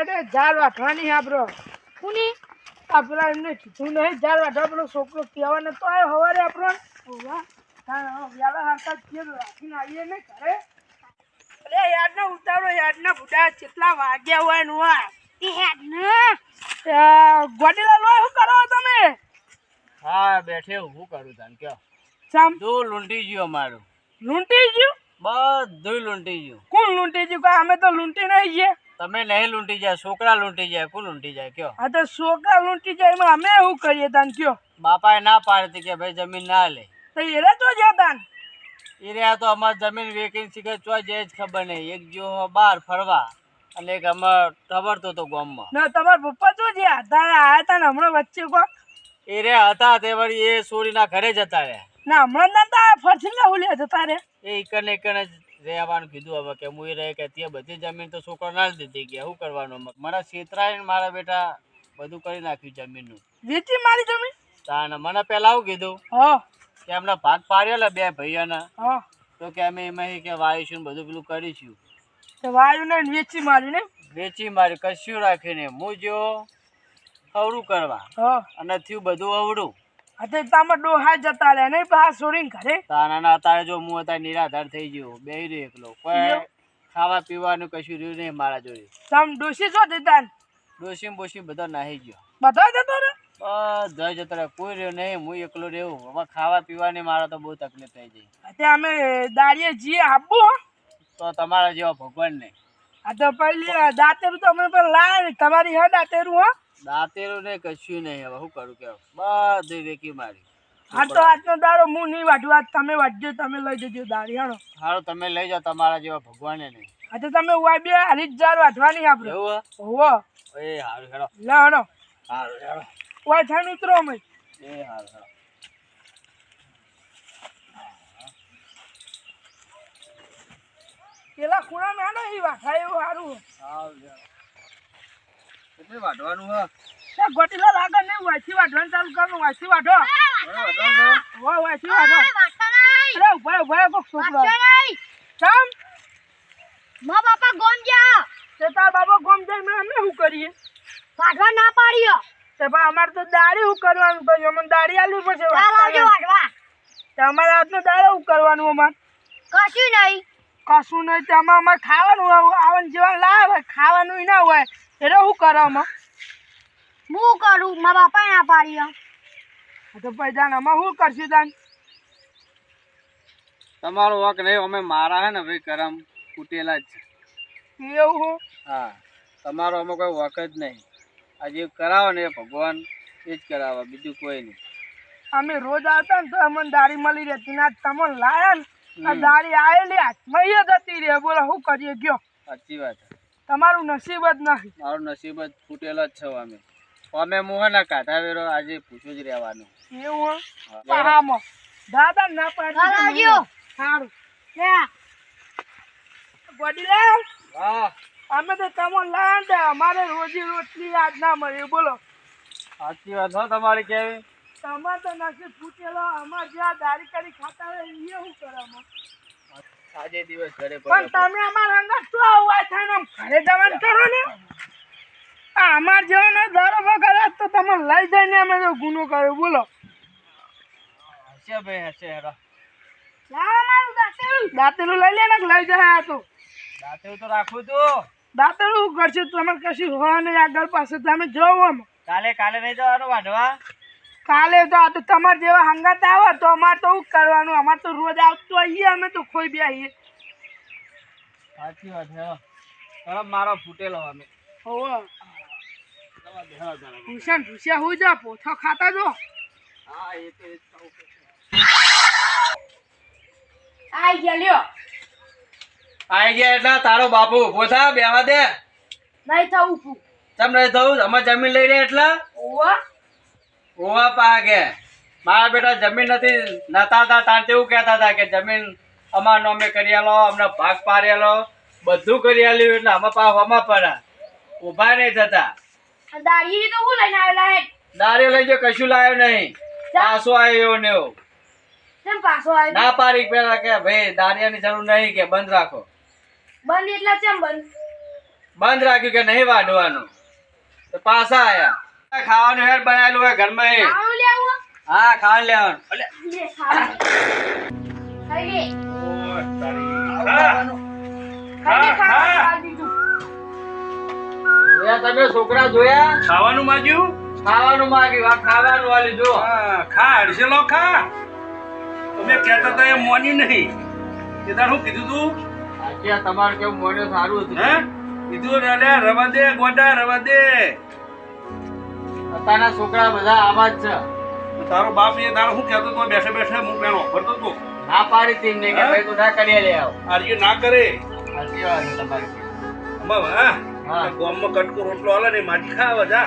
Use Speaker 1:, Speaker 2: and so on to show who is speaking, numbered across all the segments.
Speaker 1: હેડે ઝાડ વાટવાની આપડો.
Speaker 2: કુની?
Speaker 1: આ પેલા એમને કીધું નહીં ઝાડ વાટવા પેલો છોકરો કહેવાને તો આવ્યો હવારે આપણો. ઓવા વ્યાલા હારતા જ રાખીને આવીએ ને ઘરે. અરે યાદના ઉતારો યાદના બુઢા કેટલા વાગ્યા હોય ને ગોડીલા લો શું કરો તમે?
Speaker 3: હા બેઠે હું કરું તને કયો.
Speaker 1: સામ?
Speaker 3: લૂંટી ગયો મારું.
Speaker 1: લૂંટી ગયું?
Speaker 3: બધું લૂંટી ગયું.
Speaker 1: કોણ લૂંટી ગયું? અમે તો લૂંટી નહીં ગયા.
Speaker 3: તમે નહીં લૂંટી જાય છોકરા લૂંટી જાય કોણ લૂંટી જાય કયો?
Speaker 1: આ તો છોકરા લૂંટી જાય એમાં અમે શું કરીએ તાન કયો?
Speaker 3: બાપાએ ના પાડતી કે ભાઈ જમીન ના લે.
Speaker 1: તો એરે તો જ્યાં તાન.
Speaker 3: એ રહ્યા તો અમાર જમીન વેકેન્સી કે ચો જાય જ ખબર નહીં. એક જો બહાર ફરવા અને એક અમાર ખબરતો તો ગામમાં.
Speaker 1: ના તમારા પપ્પા તો જ્યાં તારે આયા તા હમણાં વચ્ચે કો
Speaker 3: એ રહ્યા હતા તે વળી એ સોરીના ઘરે જતા રહ્યા.
Speaker 1: ના હમણાં ના તા ફરથી ના હુલ્યા જતા રે
Speaker 3: એ કને ઈકને જ રહેવાનું કીધું હવે કે હું રહે કે તે બધી જમીન તો છોકરો ના દીધી ગયા. શું કરવાનું મારા છેતરાય મારા બેટા બધું કરી નાખ્યું જમીનનું.
Speaker 1: વેચી મારી જમીન?
Speaker 3: તાને મને પહેલા આવું કીધું
Speaker 1: હા.
Speaker 3: કે એમના ભાગ પાડ્યો બે ભાઈઓના.
Speaker 1: હા.
Speaker 3: તો કે અમે એમાં કે વાવીશું ને બધું પેલું કરીશું.
Speaker 1: તો વાયુ ને વેચી મારી ને?
Speaker 3: વેચી મારી કશું રાખીને હું જો અવળું કરવા
Speaker 1: હા.
Speaker 3: અને થયું બધું
Speaker 1: તો તામાં ડોહા જતા લે નહીં બહાર છોડીને ઘરે?
Speaker 3: તાના અત્યારે જો હું અત્યારે નિરાધાર થઈ ગયો બે રહ્યો એકલો. કોઈ ખાવા પીવાનું કશું રહ્યું નહીં મારા જોડે.
Speaker 1: તમ ડોસી છો દેતા
Speaker 3: ડોસીમ બોસીમ બધો નાહી ગયો.
Speaker 1: બધા જતો રે
Speaker 3: બધા જતો કોઈ રહ્યો નહીં હું એકલો રહ્યો હવે ખાવા પીવાની મારા તો બહુ તકલીફ થઈ ગઈ.
Speaker 1: અત્યારે અમે દાડીએ જઈએ આપવું હો.
Speaker 3: તો તમારા જેવા ભગવાન નહીં
Speaker 1: આ તો પહેલી દાંતેરું તો અમે પણ લાયા તમારી હા દાંતેરું હો.
Speaker 3: દાંતેરું નહીં કશું નહીં હવે શું કરું કે બધે વેકી મારી.
Speaker 1: હા તો આજનો દાડો હું નહીં વાઢું આજ તમે વાઢજો તમે લઈ જજો દાડી હાણો
Speaker 3: હારો તમે લઈ જાઓ તમારા જેવા ભગવાને નહીં.
Speaker 1: હા તો તમે ઉવા બે હારી જ જાર વાઢવાની આપણે.
Speaker 3: એવું
Speaker 1: હોવો.
Speaker 3: એ હારું હેડો.
Speaker 1: લે હાણો
Speaker 3: હારું હેડો.
Speaker 1: ઉવા ઉતરો અમે.
Speaker 3: એ હારું હેડો.
Speaker 1: પેલા ખૂણા મેળો એ એવું સારું
Speaker 3: સારું હેડો કેટલી વાટવાનું હ
Speaker 1: ત્યાં લાગે નહીં વાંચી વાઢવાનું ચાલુ કરવાનું વાંચી વાઢો. હો વાંચી વાઢો. અરે ઊભા ઊભા કોક છોકરો. ચામ?
Speaker 2: મા બાપા ગોમ જા
Speaker 1: તે તાર બાબા ગોમ જઈને અમે શું કરીએ?
Speaker 2: વાઢવા ના પાડ્યો.
Speaker 1: તે બા અમારે તો દાડી હું કરવાનું પછી અમને દાડી આલવી પડશે
Speaker 2: ચાલ આવજો વાઢવા.
Speaker 1: તે દાડો હું કરવાનું અમારે?
Speaker 2: કશું નહીં.
Speaker 1: કશું નહીં તેમાં અમારે ખાવાનું આવવાનું જેવા લાવે ખાવાનું ના હોય. એટલે શું કરો અમે
Speaker 2: હું કરું? મારા બાપા ના પાડ્યો
Speaker 1: આ તો જાણ અમે શું કરશું તાન?
Speaker 3: તમારો વક નહીં અમે મારા હે ને ભાઈ કરમ કૂટેલા જ છે.
Speaker 1: એવું હું?
Speaker 3: હા તમારો અમે કોઈ વક જ નહીં. આ જે કરાવો ને ભગવાન એ જ કરાવે બીજું કોઈ નહીં.
Speaker 1: અમે રોજ આવતા ને તો અમને દાડી મળી રહેતી ના તમને લાયા ને આ દાડી આવેલી હાથમાં એ જતી રહે. બોલો શું કરીએ ગયો?
Speaker 3: સાચી વાત છે.
Speaker 1: તમારું નસીબ જ નથી
Speaker 3: મારું નસીબ જ ફૂટેલો જ છે અમે. અમે મોહના કાંઠા વેરો આજે પૂછું જ રહેવાનું.
Speaker 1: એવું? દાદા ના પાડી સારું.
Speaker 2: લે
Speaker 3: હા.
Speaker 1: અમે તો તમને લાયા ને અમારે રોજી રોટલી આજ ના મળે. બોલો.
Speaker 3: સાચી વાત હો તમારી કેવી?
Speaker 1: તમારે તો નસીબ ફૂટેલો. અમારે જ્યાં દારી કરી ખાતા હોય એ શું કરે?
Speaker 3: આજે દિવસ ઘરે
Speaker 1: પણ તમે અમારા અંગત શું આવવા થાય ઘરે જવાનું કરો ને. અમાર જેવો ને દર વગર તો તમે લઈ જઈને અમે ગુનો કર્યો. બોલો.
Speaker 3: હશે ભાઈ હશે હેરો
Speaker 2: મારું દાંતેલું
Speaker 1: દાંતેલું લઈ લે ને લઈ જાય આ તો.
Speaker 3: દાંતેલું તો રાખું તું.
Speaker 1: દાંતેલું કરશે તમારે કશું હોય નહીં. આગળ પાસે તમે જોવો આમ.
Speaker 3: કાલે કાલે નહીં જવાનું વાઢવા?
Speaker 1: કાલે તો આ તો તમારે જેવા હંગાત આવે તો અમારે તો શું કરવાનું? અમારે તો રોજ આવતું આવીએ અમે તો ખોઈ બી આવીએ
Speaker 3: સાચી વાત હે. ચલો મારો ફૂટેલો અમે.
Speaker 1: હોવ. ભૂષણ ભૂસ્યા હોય જા પોથો ખાતા જો.
Speaker 3: હા એ તો એ જ ખાવું
Speaker 1: આઈ ગયા લ્યો.
Speaker 3: આઈ ગયા એટલે તારો બાપુ ઊભો થા બેવા દે.
Speaker 1: નહીં થવું
Speaker 3: તમ નહીં થવું? અમે જમીન લઈ રહ્યા એટલે.
Speaker 1: ઓવા
Speaker 3: ઓવા પાકે. મારા બેટા જમીન નથી નતા હતા તાર તેવું કહેતા હતા કે જમીન અમારનો નોમે કરી આલો અમને ભાગ પાડી આલો બધું કરી આલ્યું એટલે અમે પા હમા પડ્યા. ઊભા નહીં થતા.
Speaker 2: દાડી તો હું લઈને આવેલા હે?
Speaker 3: દારૂ લઈ જો કશું લાવ્યો નહીં. પાછો આવ્યો ને એવું.
Speaker 2: કેમ પાછો આવ્યો?
Speaker 3: ના પાડી પેલા કે ભાઈ દારિયાની જરૂર નહીં કે બંધ રાખો.
Speaker 2: બંધ એટલે કેમ બંધ?
Speaker 3: બંધ રાખ્યું કે નહીં વાઢવાનું? તો પાછા આયા. ખાવાનું હેડ બનાવેલું હોય ઘરમાં. હા ખાવાનું લેવાનું.
Speaker 2: લે લે. લે
Speaker 3: જોયા તમે છોકરા જોયા?
Speaker 4: ખાવાનું માંગ્યું?
Speaker 3: ખાવાનું માંગ્યું. આ ખાવાનું વાલી જો
Speaker 4: હા, ખા હડસેલો ખા. તમે કહેતા હતા એ મોન્યું નહીં. તાર શું કીધું તું?
Speaker 3: તમારે કેવું મોન્યું સારું હતું.
Speaker 4: હે? કીધું ને રવા દે ગોડા રવા દે.
Speaker 3: અત્યારના છોકરા બધા આવા જ છે.
Speaker 4: તારો બાપ એ તારો શું કહેતો તો બેઠે બેઠે હું પેલો ઓફર તો.
Speaker 3: ના પાડી તી ને કે ભાઈ તું ના કરી લે આવ.
Speaker 4: આર્ય ના કરે?
Speaker 3: સાચી વાત છે તમારી
Speaker 4: અમાર હા. ગોમમાં કટકો રોટલો હાલે ને માટી ખાવા જા.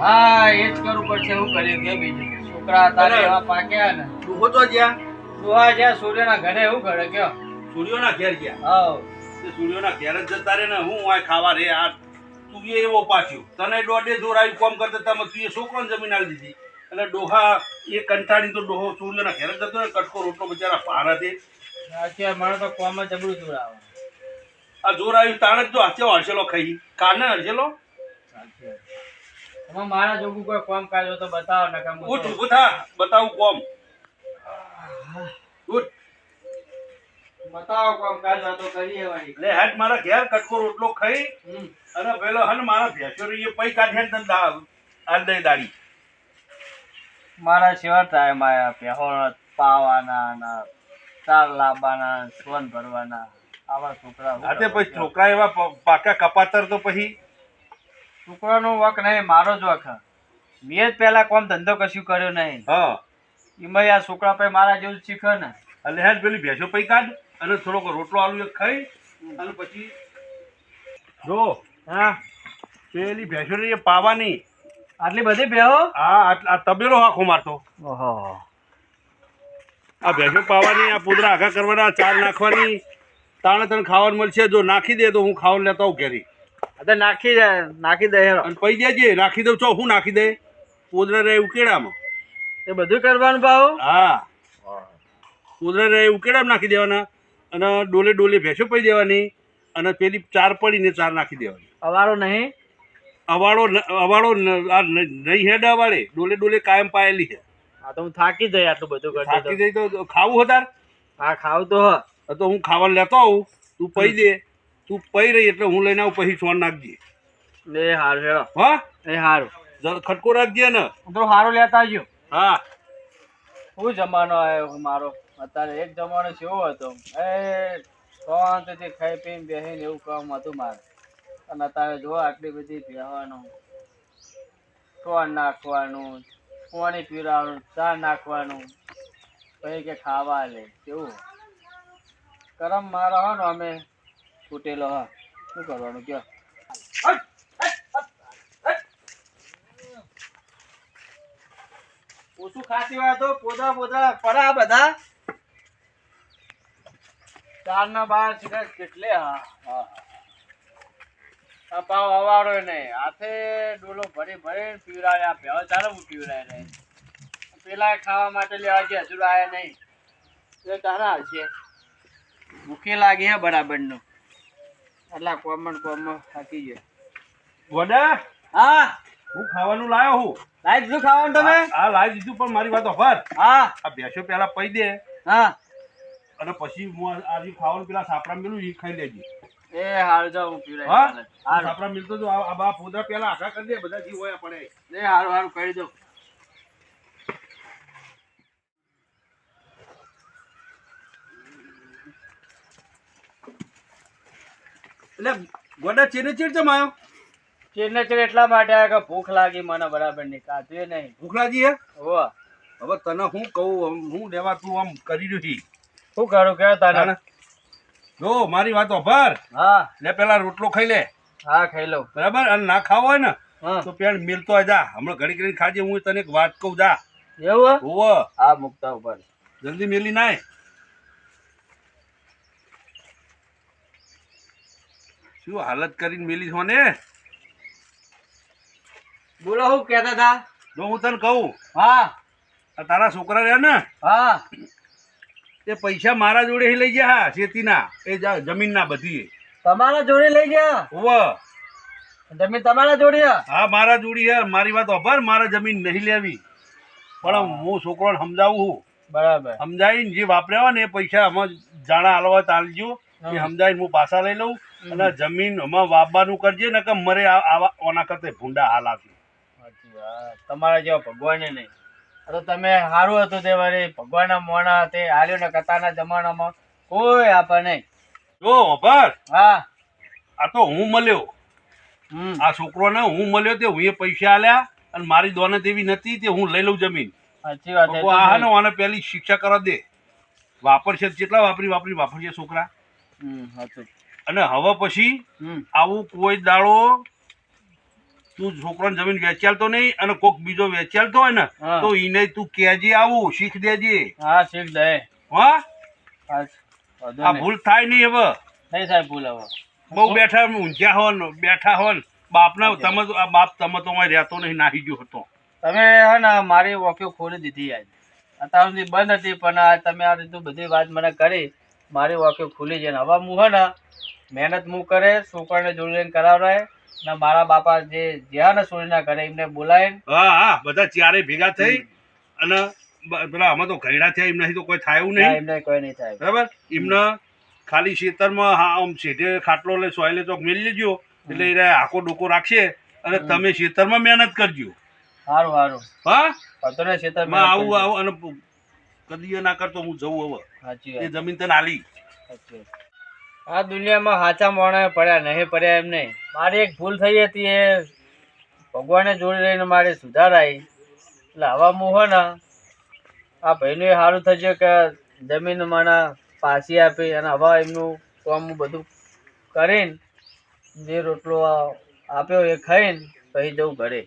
Speaker 3: હા એ જ કરવું પડશે હું કરી કે બીજું. છોકરા તારે એવા પાક્યા ને.
Speaker 4: ડૂહો તો જ્યાં.
Speaker 3: આ જ્યાં સૂર્યના ઘરે એવું કરે કયો
Speaker 4: સૂર્યોના ઘેર ગયા?
Speaker 3: હા.
Speaker 4: તે સૂર્યોના ઘેર જ જતા રે ને હું આ ખાવા રે આ તું એ એવો પાછ્યો તને દોઢે આવી કોમ કરતા તમે તું એ છોકરોને જમીન આવી દીધી. એટલે ડોહા એ કંટાળી તો ડોહો સૂર્યના ઘેર જતો ને કટકો રોટલો બચારા ભાર હતી
Speaker 3: અત્યારે મારે તો કોમાં જબરું જોડાવે
Speaker 4: આ જોર આવ્યું તાણે જો હાથે હરસેલો ખાઈ. કાને હરસેલો.
Speaker 3: મારા જોગું કોઈ કોમ કાજ તો બતાવો ને કામ
Speaker 4: ઉઠ ઊભું થા બતાવું કોમ.
Speaker 3: બતાવો કોમ કાજ હોય તો કરીએ વળી
Speaker 4: લે મારા ઘેર કટકો રોટલો ખાઈ. અને પેલો હન મારા ભેંસો એ પૈ કાઢે તને દા- દાડી
Speaker 3: મારા સેવા ટાઈમ આયા પહેહોળ પાવાના ના ચાર લાવવાના સોન ભરવાના આવા છોકરા
Speaker 4: હાથે પછી છોકરા એવા પાકા કપાતર તો પછી?
Speaker 3: છોકરાનો વખ નહીં મારો જ વખ. મેં જ પહેલા કોમ ધંધો કશું કર્યો નહીં.
Speaker 4: હા.
Speaker 3: એમાં આ છોકરા પછી મારા જેવું શીખે ને.
Speaker 4: એટલે હેડ પેલી ભેંસો પૈ કાઢ. અને થોડોક રોટલો આલુ એક ખાઈ અને પછી જો
Speaker 3: હા.
Speaker 4: પેલી ભેંસો એ પાવાની.
Speaker 3: આટલી બધી
Speaker 4: ભેહો હા આ તબેલો આખો મારતો.
Speaker 3: ઓહો.
Speaker 4: આ ભેંસો પાવાની આ પૂદરા આઘા કરવાના ચાર નાખવાની. તાણે તને ખાવાનું મળશે જો નાખી દે તો હું ખાવાનું લેતો આવું ઘેરી.
Speaker 3: આ તો નાખી દે નાખી દે.
Speaker 4: અને પૈ દેજે નાખી દઉં છો હું નાખી દે? પૂદરા રે ઉકેડામાં.
Speaker 3: એ બધું કરવાનું ભાવ?
Speaker 4: હા. પૂદરા રે ઉકેડામાં નાખી દેવાના. અને ડોલે ડોલે ભેંસો પડી દેવાની અને પેલી ચાર પડીને ચાર નાખી દેવાની.
Speaker 3: અવાળો નહીં?
Speaker 4: અવાળો અવાળો આ નહીં હેડ અવાળે ડોલે ડોલે કાયમ પાયેલી છે.
Speaker 3: હા તો હું થાકી જઈ આટલું બધું કરતો
Speaker 4: થાકી. જઈ તો ખાવું હતા
Speaker 3: હા ખાવ તો હ.
Speaker 4: તો હું ખાવા લેતો આવું તું પઈ દે. તું પઈ રહી એટલે હું લઈને આવું પછી સોન નાખજે.
Speaker 3: એ હારું હેડો.
Speaker 4: હા?
Speaker 3: એ હારું.
Speaker 4: જરા ખટકો રાખજે ને.
Speaker 3: તો હારો લેતા આવજો
Speaker 4: હા.
Speaker 3: શું જમાનો આવ્યો મારો? અત્યારે એક જમાનો કેવો હતો. એ શાંતિથી ખાઈ પીને બેસીને એવું કામ હતું મારે. અને અત્યારે જો આટલી બધી બેહવાનું કોણ નાખવાનું પાણી પીવડાવવાનું, ચા નાખવાનું, પછી કે ખાવા લે, કેવું? કરમ મારો હો ને અમે તૂટેલો હા. શું કરવાનું કયો? ઓછું ખાતી હોય તો પોદા પોદા પડા બધા ચાર ના બાર છે કેટલે? હા હા પાવ અવાડો નહીં હાથે ડોલો ભરી ભરી પીવડાવે આ ભેવા ચાલે હું પીવડાય નહીં પેલા ખાવા માટે લેવા ગયા હજુ આવ્યા નહીં. એ તારા આવશે ભૂખે લાગી હે બરાબરનું એટલા કોમન કોમન થાકી ગયો.
Speaker 4: ગોડા
Speaker 3: હા.
Speaker 4: હું ખાવાનું લાયો હું.
Speaker 3: લાઈ દીધું ખાવાનું તમે?
Speaker 4: આ લાવી દીધું પણ મારી વાત અફર
Speaker 3: હા.
Speaker 4: આ ભેંસો પેલા પૈ દે.
Speaker 3: હા.
Speaker 4: અને પછી હું આજે ખાવાનું પેલા સાપરા મેલું એ ખાઈ લેજે.
Speaker 3: એ હાલ જા હું પીવડાય
Speaker 4: હા? સાપરા મિલતો તો આ બા ફોદા પેલા આખા કરી દે બધા જીવ હોય પડે
Speaker 3: એ હારું હારું કરી દો.
Speaker 4: એટલે ગોડા ચીને ચીડ જમાયો?
Speaker 3: ચીરને ચીર એટલા માટે આવ્યા કે ભૂખ લાગી મને બરાબરની કાતું નહીં.
Speaker 4: ભૂખલાજી હે
Speaker 3: હો?
Speaker 4: હવે. તને હું કહું હું લેવા તું આમ કરી રહ્યું
Speaker 3: શું કરું કે તારે?
Speaker 4: જો મારી વાત ભર
Speaker 3: હા.
Speaker 4: લે પેલા રોટલો ખાઈ લે.
Speaker 3: હા ખાઈ લઉં.
Speaker 4: બરાબર? અને ના ખાવ હોય ને તો પેણ મિલતો જા હમણાં ઘડી ઘડી ખાજે હું તને એક વાત કહું જા.
Speaker 3: એવું
Speaker 4: હોવ.
Speaker 3: હા મુકતા ઉપર
Speaker 4: જલ્દી મેલી નાય. શું હાલત કરીને મેલી છો ને?
Speaker 3: બોલો હું કહેતા હતા?
Speaker 4: જો હું તને કહું
Speaker 3: હા.
Speaker 4: તારા છોકરા રહ્યા ને
Speaker 3: હા.
Speaker 4: એ પૈસા મારા જોડે લઈ ગયા હા શેતીના. એ જમીનના બધી
Speaker 3: તમારા જોડે લઈ ગયા?
Speaker 4: હોવ
Speaker 3: જમીન તમારા જોડે હા
Speaker 4: મારા જોડી હે મારી વાત અભાર મારે જમીન નહીં લેવી. પણ હું. છોકરોને સમજાવું છું
Speaker 3: બરાબર.
Speaker 4: સમજાવીને જે વાપર્યા ને એ પૈસા આમાં જાણા હાલવા ચાલજો. એ સમજાવીને હું પાછા લઈ લઉં. અને જમીન આમાં વાપવાનું કરજે ને કે મરે આવા ઓના કરતા ભૂંડા હાલ આપી.
Speaker 3: તમારા જેવા ભગવાને નહીં. તો તમે સારું હતું તે વળી ભગવાનના મોણા તે હાલ્યો ને કથાના જમાનામાં. કોઈ આપે નહીં.
Speaker 4: જો અભર
Speaker 3: હા.
Speaker 4: આ તો હું મળ્યો. આ છોકરોને હું મળ્યો તે હું એ પૈસા આલ્યા અને મારી દોને તેવી નથી તે હું લઈ લઉં જમીન.
Speaker 3: સાચી વાત છે.
Speaker 4: આ હે ને આને પહેલી શિક્ષા કરવા દે. વાપરશે કેટલા વાપરી વાપરી વાપરશે છોકરા. અને હવે પછી આવું કોઈ દાડો તું છોકરાને જમીન વેચાલતો નહીં અને કોક બીજો વેચાલતો હોય ને તો એને તું કેજે આવું શીખ દેજે.
Speaker 3: હા શીખ દે.
Speaker 4: હા? આ ભૂલ થાય નહીં હવે.
Speaker 3: નહીં થાય ભૂલ હવે.
Speaker 4: બહુ બેઠા ઊંઝ્યા હોન બેઠા હોન બાપના તમે આ બાપ તમે તો અહીં રહેતો નહીં નાહી ગયો હતો.
Speaker 3: તમે હે ને મારી વોક્યો ખોલી દીધી આજ. અત્યાર સુધી બંધ હતી પણ આ તમે આ રીતનું બધી વાત મને કરી. મારી વોક્યો ખુલી છે ને. હવે હું હે ને મહેનત હું કરે છોકરાને જોડી લઈને કરાવડાય ને મારા બાપા જે જ્યાં ને સોરીના ઘરે એમને બોલાય
Speaker 4: હા હા બધા ચારે ભેગા થઈ અને પેલા આમાં તો ઘરડા થયા એમને તો કોઈ થાય એવું નહીં
Speaker 3: એમને કોઈ નહીં થાય.
Speaker 4: બરાબર? એમને ખાલી ખેતરમાં હા આમ શેઠે ખાટલો લે સોયલે ચોક મેલી લેજો. એટલે એને આખો ડોકો રાખશે અને તમે ખેતરમાં મહેનત કરજો.
Speaker 3: સારું સારું
Speaker 4: હા?
Speaker 3: વાંધો નહીં
Speaker 4: ખેતરમાં આવું આવું અને કદી ના કરતો હું જઉં હવે. એ જમીન તને આલી.
Speaker 3: આ દુનિયામાં સાચા માણસ પડ્યા, નહીં પડ્યા એમ નહીં. મારી એક ભૂલ થઈ હતી, એ ભગવાને જોડી રહીને મારે સુધારાઈ. એટલે હવા મોહન આ ભાઈનું સારું થશે કે જમીન મને પાછી આપી અને હવા એમનું કામ બધું કરીને જે રોટલો આપ્યો એ ખાઈને પછી જવું ઘરે.